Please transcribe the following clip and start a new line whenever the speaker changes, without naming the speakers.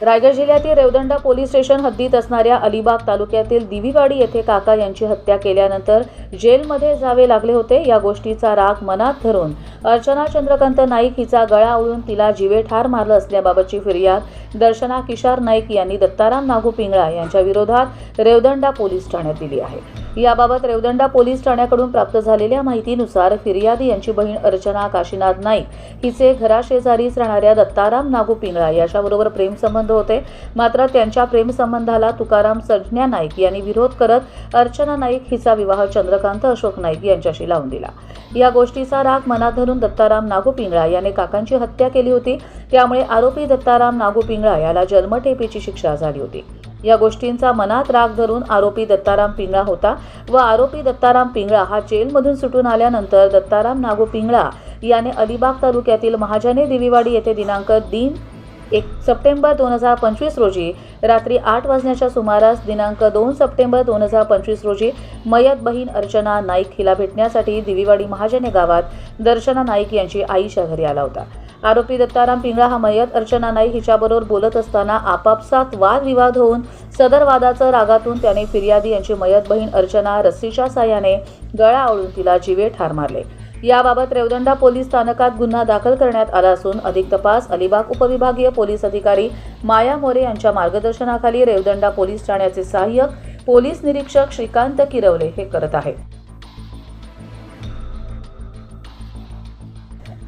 रायगड जिल्ह्यातील Revdanda police station हद्दीत असणाऱ्या अलिबाग तालुक्यातील दिवीवाडी येथे काका यांची हत्या केल्यानंतर जेलमध्ये जावे लागले होते. या गोष्टीचा राग मनात धरून अर्चना चंद्रकांत नाईक हिचा गळा ओळून तिला जीवे ठार मारलं असल्याबाबतची फिर्याद दर्शना किशार नाईक यांनी दत्ताराम नागू पिंगळा यांच्या विरोधात रेवदंडा पोलीस ठाण्यात दिली आहे. याबाबत रेवदंडा पोलीस ठाण्याकडून प्राप्त झालेल्या माहितीनुसार फिर्यादी यांची बहीण अर्चना काशीनाथ नाईक हिचे घराशेजारीच राहणाऱ्या दत्ताराम नागू पिंगळा याच्याबरोबर प्रेमसंबंध होते. मात्र त्यांच्या प्रेमसंबंधाला तुकाराम सज्ञा नाईक यांनी विरोध करत अर्चना नाईक हिचा विवाह चंद्रकांत अशोक नाईक यांच्याशी लावून दिला. या गोष्टीचा राग मनात धरून दत्ताराम नागू पिंगळा याने काकांची हत्या केली होती. त्यामुळे आरोपी दत्ताराम नागू पिंगळा याला जन्मठेपेची शिक्षा झाली होती. या गोष्टींचा मनात राग धरून आरोपी दत्ताराम पिंगळा होता व आरोपी दत्ताराम पिंगळा हा जेलमधून सुटून आल्यानंतर दत्ताराम नागू पिंगळा याने अलिबाग तालुक्यातील महाजने देवीवाडी येथे दिनांक दिन एक सप्टेंबर दोन हजार पंचवीस रोजी रात्री आठ वाजण्याच्या सुमारास दिनांक दोन सप्टेंबर दोन हजार पंचवीस रोजी मयत बहीण अर्चना नाईक हिला भेटण्यासाठी दिवीवाडी महाजने गावात दर्शना नाईक यांची आईच्या घरी आला होता. आरोपी दत्ताराम पिंगळा हा मयत अर्चना नाईक हिच्याबरोबर बोलत असताना आपापसात वादविवाद होऊन सदर वादाचं रागातून त्याने फिर्यादी यांची मयत बहीण अर्चना रस्सीच्या साह्याने गळा आवळून तिला जीवे ठार मारले. याबाबत रेवदंडा पोलीस स्थानकात गुन्हा दाखल करण्यात आला असून अधिक तपास अलिबाग उपविभागीय पोलीस अधिकारी माया मोरे यांच्या मार्गदर्शनाखाली रेवदंडा पोलीस ठाण्याचे सहाय्यक पोलीस निरीक्षक श्रीकांत किरवले हे करत आहेत.